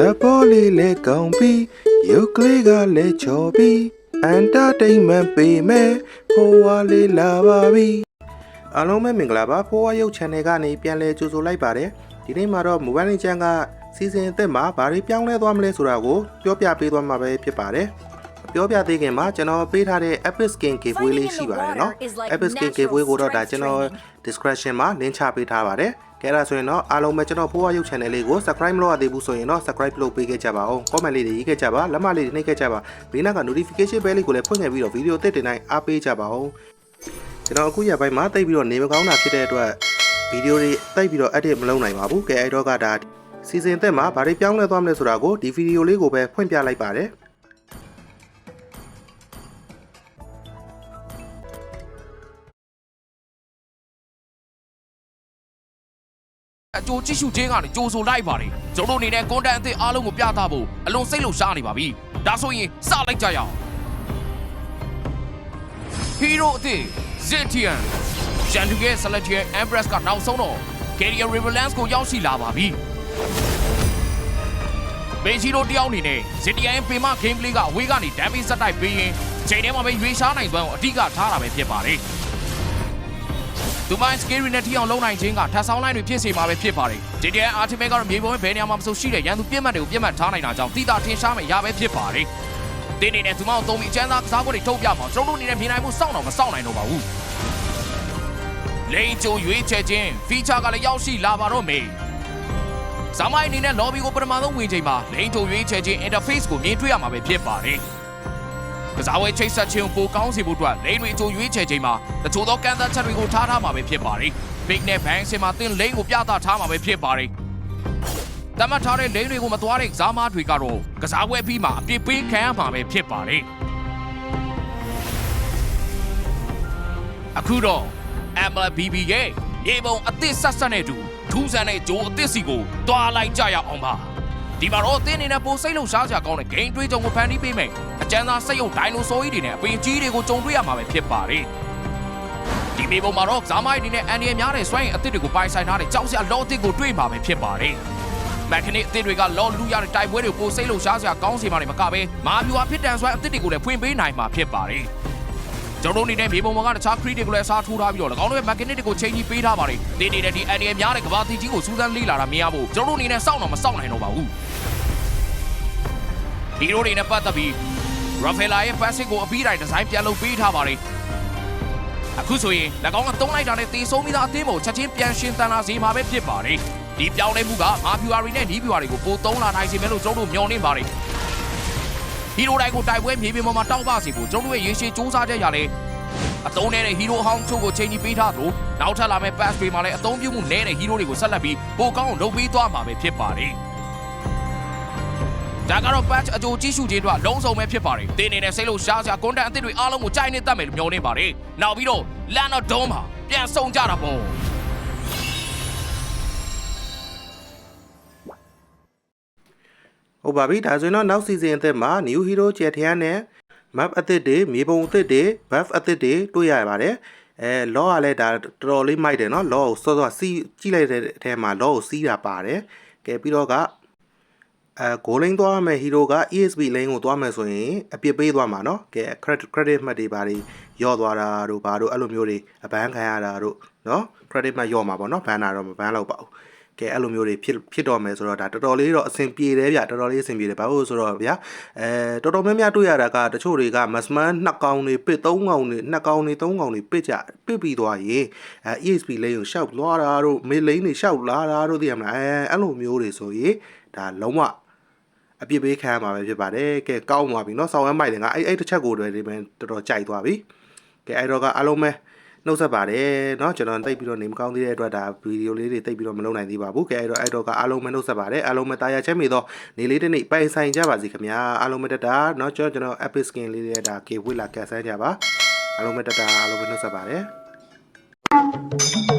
လက်ပေါ်လေးလဲကောင်းပြီးရုပ်ကလေးကလည်းချော်ပြီးအန်တာတိန်မန်ပေးမယ်ဖိုးဝါလေးလာပါပြီအားလုံးပဲမင်္ဂလာပါဖိုးဝါရုပ် channel ကနေပြန်လဲကြိုဆိုလိုက်ပါတယ်ဒီနေ့မှာတော့ mobile legend ကစီစဉ်အသစ်မှာဘာတွေပြောင်းလဲသွားမလဲဆိုတာကိုပြောပြပေးသွားမှာပဲဖြစ်ပါတယ် ပြောပြသေးခင်မှာကျွန်တော်ပေးထားတဲ့ Epic Skin Giveaway လေးရှိပါတယ်เนาะ Epic Skin Giveaway ကိုတော့ဒါကျွန်တော် description မှာ link ချပေးထားပါတယ်ကဲဒါဆိုရင်တော့အားလုံးပဲကျွန်တော်ဖိုးဝါရုပ် channel လေးကို subscribe မလုပ်ရသေးဘူးဆိုရင်တော့ subscribe လုပ်ပေးခဲ့ကြပါဦး comment လေးတွေရေးခဲ့ကြပါလက်မလေးတွေနှိပ်ခဲ့ကြပါဘေးနောက်က notification bell လေးကိုလည်းဖွင့်ခဲ့ပြီးတော့ဗီဒီယိုအသစ်တင်တိုင်းအားပေးကြပါဦးကျွန်တော်အခုရပိုင်းမှာတိတ်ပြီးတော့နေမကောင်းတာဖြစ်တဲ့အတွက်ဗီဒီယိုတွေတိတ်ပြီးတော့ edit မလုပ်နိုင်ပါဘူးကဲအဲ့တော့ကဒါစီစဉ်သက်မှာဘာတွေပြောင်းလဲသွားမလဲဆိုတာကိုဒီဗီဒီယိုလေးကိုပဲဖွင့်ပြလိုက်ပါတယ် အကျိုးကြည့်ရှုခြင်းကနေကြိုးဆိုလိုက်ပါတယ်ကျွန်တော်တို့အနေနဲ့ content အသစ်အားလုံးကိုပြသဖို့အလွန်စိတ်လှုပ်ရှားနေပါပြီဒါဆိုရင်စလိုက်ကြရအောင် Hero အသစ် Zetian ရှန်တူရဲ့ Celestial Empress ကနောက်ဆုံးတော့ Carrier Revelance ကိုရောက်ရှိလာပါပြီဘေဂျီရိုတယောက်အနေနဲ့ Zetian ရဲ့ပေမ gameplay ကအဝေးကနေ damage စက်တိုက်ပေးရင်ချိန်ထဲမှာပဲရွေးရှားနိုင်စွမ်းကိုအဓိကထားတာပဲဖြစ်ပါတယ် သူမိုင်း scary နဲ့ထိအောင်လုံးနိုင်ခြင်းကထပ်ဆောင်လိုက်တွေဖြစ်စေမှာပဲဖြစ်ပါတယ်။ JDN Ultimate ကတော့မြေပုံရဲ့ဘယ်နေရာမှာမဆိုရှိတဲ့ရန်သူပြစ်မှတ်တွေကိုပြစ်မှတ်ထားနိုင်တာကြောင့်တိတာထင်ရှားမယ်ရပဲဖြစ်ပါတယ်။တင်းနေနဲ့သူမောင်သုံးပြီးအချမ်းသာကစားပွဲတွေထုတ်ပြမှာကျွန်တော်တို့အနေနဲ့မြင်နိုင်မှုစောင့်တော့မစောင့်နိုင်တော့ပါဘူး။လိန်ကျိုရွေးချယ်ခြင်း feature ကလည်းရောက်ရှိလာပါတော့မယ်။ဇာမိုင်းအနေနဲ့ lobby ကိုပထမဆုံးဝင်ချိန်မှာလိန်ကျိုရွေးချယ်ခြင်း interface ကိုမြင်တွေ့ရမှာပဲဖြစ်ပါတယ်။ ကစားဝဲချိတ်ဆက်ခြင်းကိုပိုကောင်းစေဖို့အတွက်လိန်တွေအကျိုးရွေးချယ်ချိန်မှာတချို့သောကန်သက်ချက်တွေကိုထားထားမှာပဲဖြစ်ပါတယ်။ Big နဲ့ Bang စင်မှာတင်လိန်ကိုပြသထားမှာပဲဖြစ်ပါတယ်။တမတ်ထားတဲ့လိန်တွေကိုမသွားတဲ့ကစားမားတွေကတော့ကစားဝဲပြီးမှအပြစ်ပေးခံရမှာပဲဖြစ်ပါတယ်။အခုတော့ MLBB ရဲ့ရေပုံအသစ်ဆက်ဆက်နဲ့တူထူးဆန်းတဲ့ဂျိုးအသစ်စီကိုတွာလိုက်ကြရအောင်ပါ ဒီမှာတော့အသင်းအနေနဲ့ပိုစိတ်လုံရှားစရာကောင်းတဲ့ game တွေးကြုံကိုဖန်တီးပေးမယ်အကျန်းသားစက်ရုပ်ဒိုင်နိုဆောကြီးတွေနဲ့အပင်ကြီးတွေကိုကြုံတွေ့ရမှာပဲဖြစ်ပါတယ်ဒီမေပုံမှာတော့ဇာမိုင်းအနေနဲ့အန်ဒီရများတဲ့စွမ်းရည်အသစ်တွေကိုပိုင်ဆိုင်ထားတဲ့ကြောက်စရာလောအသစ်ကိုတွေ့မှာပဲဖြစ်ပါတယ်မက်ခနစ်အသစ်တွေကလောလူရတဲ့တိုက်ပွဲတွေကိုပိုစိတ်လုံရှားစရာကောင်းစေမှာနေမကပဲမာဗျူဟာဖြစ်တန်စွမ်းအသစ်တွေကိုလည်းဖွင့်ပေးနိုင်မှာဖြစ်ပါတယ် ကျွန်တော်တို့အနေနဲ့မြေပုံပေါ်ကတခြား crit တွေကိုလည်းအစားထိုးထားပြီးတော့၎င်းတို့ရဲ့ mechanic တွေကိုချိန်ကြီးပေးထားပါတယ်။ဒီနေတဲ့ဒီအန်ဒီရများတဲ့ကဘာတီကြီးကိုစူးစမ်းလေ့လာတာမြင်ရဖို့ကျွန်တော်တို့အနေနဲ့စောင့်တော့မစောင့်နိုင်တော့ပါဘူး။ဟီရိုတွေနဲ့ပတ်သက်ပြီး Rafaela ရဲ့ passive ကိုအပြီးတိုင်းဒီဇိုင်းပြန်လုပ်ပေးထားပါတယ်။အခုဆိုရင်၎င်းကတုံးလိုက်တာနဲ့တေဆုံးပြီးသားအသင်းကိုချက်ချင်းပြန်ရှင်းတန်လာစေမှာပဲဖြစ်ပါတယ်။ဒီပြောင်းလဲမှုကမာဖြူအာရီနဲ့နီးဖြူအာရီကိုပိုသုံးလာနိုင်စေမယ်လို့ကျွန်တော်တို့မျှော်လင့်ပါတယ်။ဟီ ရိုတိုင်းကိုတိုက်ပွဲမြေပြင်ပေါ်မှာတောက်ပစီဖို့ကျွန်တော်တို့ရဲ့ရေရှည်စူးစမ်းချက်ရလဲအတုံးနေတဲ့ဟီရိုအဟောင်းချို့ကိုချိန်ကြီးပေးထားသလိုနောက်ထပ်လာမယ့် pass တွေမှာလည်းအသုံးပြုမှုနည်းတဲ့ဟီရိုတွေကိုဆက်လက်ပြီးပိုကောင်းအောင်လုပ်ပေးသွားမှာပဲဖြစ်ပါတယ်။ဒါကတော့ patch အကြိုကြည့်ရှုခြင်းတို့လုံးစုံပဲဖြစ်ပါတယ်။တင်းနေနဲ့စိတ်လို့ရှားစရာ content အသစ်တွေအားလုံးကိုကြိုက်နေတတ်မယ်လို့မျှော်နေပါတယ်။နောက်ပြီးတော့ Land of Dome မှာပြန်ဆုံးကြတာပေါ့။ ဟုတ်ပါပြီဒါဆိုရင်တော့နောက်စီဇန်အသစ်မှာ New Hero ကျယ်ထရန်နဲ့ map အသစ်တွေမြေပုံအသစ်တွေ buff အသစ်တွေတွေ့ရပါတယ်အဲ law ကလည်းဒါတော်တော်လေးမိုက်တယ်နော် law ကိုစောစောစီးကြည့်လိုက်တဲ့အထဲမှာ law ကိုစီးတာပါတယ်ကဲပြီးတော့ကအဲ goal lane သွားမယ် hero က ESP lane ကိုသွားမယ်ဆိုရင်အပြစ်ပေးသွားမှာနော်ကဲ credit credit မှတ်တွေပါတွေယော့သွားတာတို့ဘာတို့အဲ့လိုမျိုးတွေအပန်းခံရတာတို့နော် credit မှတ်ယော့မှာပေါ့နော်ဘန်နာတော့မဘန်လောက်ပါဘူး ကဲအဲ့လိုမျိုးတွေဖြစ်ဖြစ်တော့မယ်ဆိုတော့ဒါတော်တော်လေးတော့အဆင်ပြေတယ်ဗျတော်တော်လေးအဆင်ပြေတယ်ဘာလို့ဆိုတော့ဗျာအဲတော်တော်များများတွေ့ရတာကတချို့တွေကမစမန်နှစ်ကောင်တွေပစ်သုံးကောင်တွေနှစ်ကောင်တွေသုံးကောင်တွေပစ်ကြပစ်ပြီးသွားရင်အဲ ESP လိန်ကိုရှောက်သွားတာတို့မေလိန်တွေရှောက်လာတာတို့သိရမလားအဲအဲ့လိုမျိုးတွေဆိုရင်ဒါလုံးဝအပြစ်ပေးခံရမှာပဲဖြစ်ပါတယ်ကဲကောင်းသွားပြီเนาะဆောင်းဝမ်းမိုက်တယ်ငါအဲ့အဲ့တစ်ချက်ကိုတွေဒီမဲ့တော်တော်ကြိုက်သွားပြီကဲအဲ့တော့ကအလုံးမဲ နှုတ်ဆက်ပါတယ်เนาะကျွန်တော်တိတ်ပြီးတော့နေမကောင်းသေးတဲ့အတွက်ဒါဗီဒီယိုလေးတွေတိတ်ပြီးတော့မလုပ်နိုင်သေးပါဘူးကဲအဲ့တော့အဲ့တော့ကအားလုံးမဲနှုတ်ဆက်ပါတယ်အားလုံးမဲတာယာချက်မိတော့နေလေးတစ်နေ့ပိုင်ဆိုင်ကြပါစီခင်ဗျာအားလုံးမဲတက်တာเนาะကျွန်တော်ကျွန်တော် epic skin လေးတွေဒါကေဝစ်လာကတ်ဆန်းကြပါအားလုံးမဲတက်တာအားလုံးမဲနှုတ်ဆက်ပါတယ်